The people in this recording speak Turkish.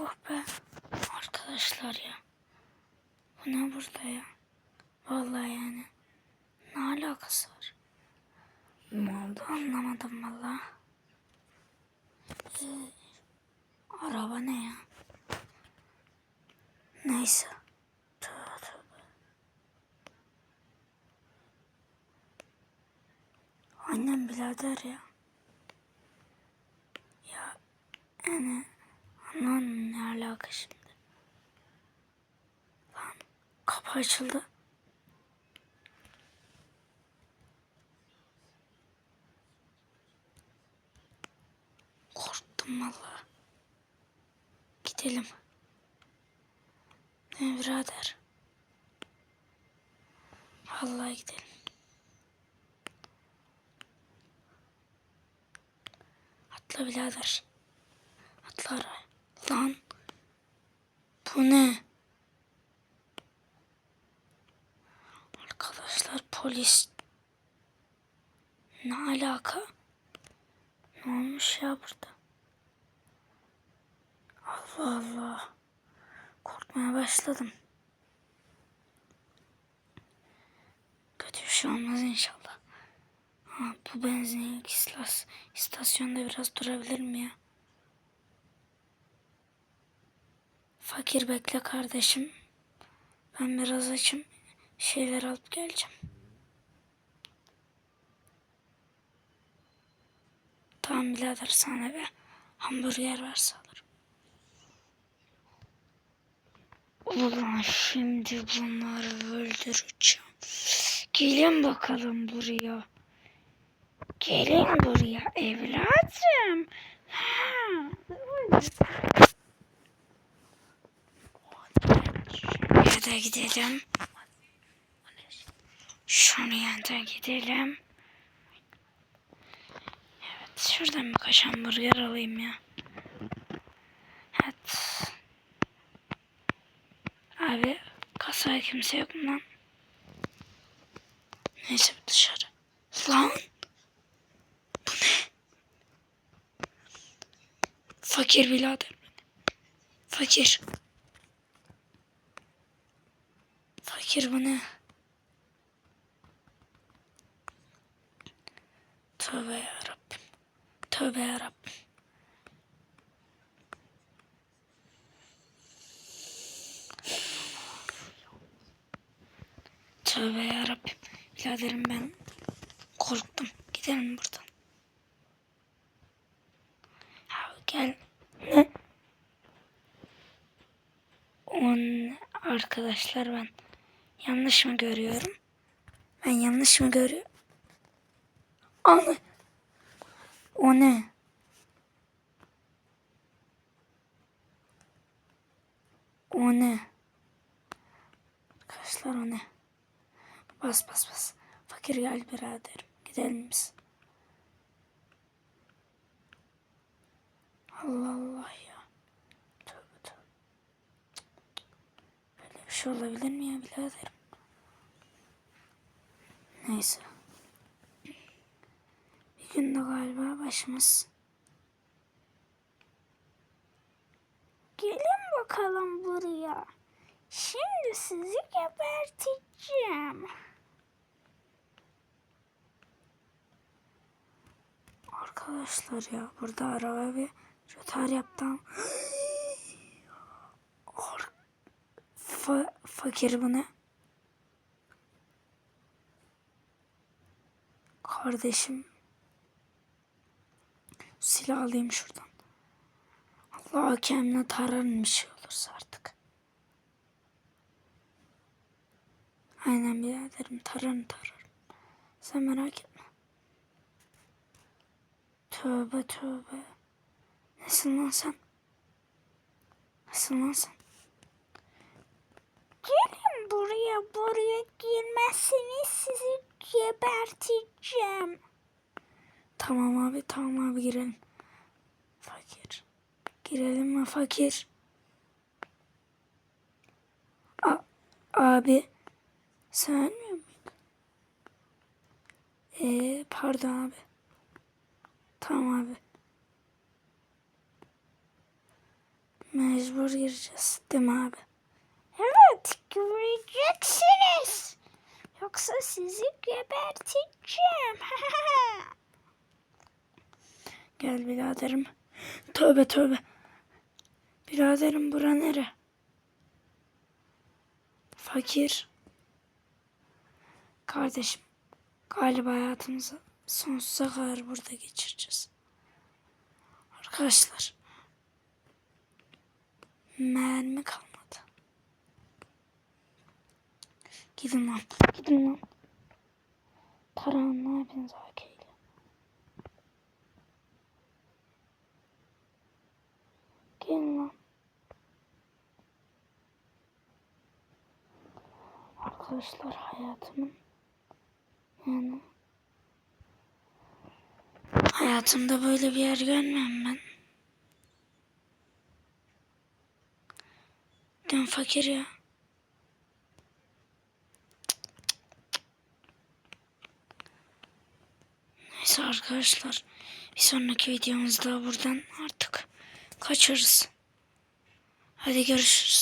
Oh be. Arkadaşlar ya. Bu ne burada ya? Vallahi yani. Ne alakası var? Ne oldu anlamadım vallahi. Ee, araba ne ya? Neyse. Tövbe tövbe. Annem birader ya. Ya yani anan ne alaka şimdi? Lan kapı açıldı. Korktum valla. Gidelim. Ne birader? Vallahi gidelim. Atla birader. Atla araya. Lan. Bu ne? Arkadaşlar polis. Ne alaka? Ne olmuş ya burada? Allah Allah. Korkmaya başladım. Kötü bir şey olmaz inşallah. Ha, bu benzinlik istas istasyonda biraz durabilir mi ya? Fakir bekle kardeşim. Ben biraz açım. Şeyler alıp geleceğim. Tamam birader sana bir hamburger varsa alırım. Ulan şimdi bunları öldüreceğim. Gelin bakalım buraya. Gelin buraya evladım. Ha. Da gidelim. Şuraya da gidelim. Evet şuradan birkaç hamburger alayım ya. Evet. Abi kasaya kimse yok mu lan? Neyse dışarı. Lan. Bu ne? Fakir birader. Fakir. Fakir bu ne? Tövbe yarabbim. Tövbe yarabbim. Tövbe yarabbim. Biraderim ben korktum. Gidelim buradan. Ya gel. Ne? On arkadaşlar ben yanlış mı görüyorum? Ben yanlış mı görüyorum? Anı. O ne? O ne? Arkadaşlar o ne? Bas bas bas. Fakir gel biraderim. Gidelim biz. Allah Allah ya. Tövbe tövbe. Böyle bir şey olabilir mi ya biraderim? Neyse. Bir gün de galiba başımız. Gelin bakalım buraya. Şimdi sizi geberteceğim. Arkadaşlar ya burada araba bir rötar yaptım. Fa- fakir bu ne? Kardeşim. Silah alayım şuradan. Allah kendine taran bir şey olursa artık. Aynen biraderim taran tararım. Sen merak etme. Tövbe tövbe. Nesin lan sen? Nesin lan sen? Buraya buraya girmezseniz sizi geberteceğim. Tamam abi tamam abi girelim. Fakir. Girelim mi fakir? A abi sen ölmüyor muydun? Ee, pardon abi. Tamam abi. Mecbur gireceğiz değil mi abi? Evet gireceksiniz. Yoksa sizi geberteceğim. Gel biraderim. Tövbe tövbe. Biraderim bura nere? Fakir. Kardeşim. Galiba hayatımızı sonsuza kadar burada geçireceğiz. Arkadaşlar. Mermi kalmadı. Gidin lan. Gidin lan. Ne yapıyorsunuz AK'yle? Gelin lan. Arkadaşlar hayatımın yani hayatımda böyle bir yer görmem ben. Ben fakir ya. Neyse arkadaşlar. Bir sonraki videomuzda buradan artık kaçarız. Hadi görüşürüz.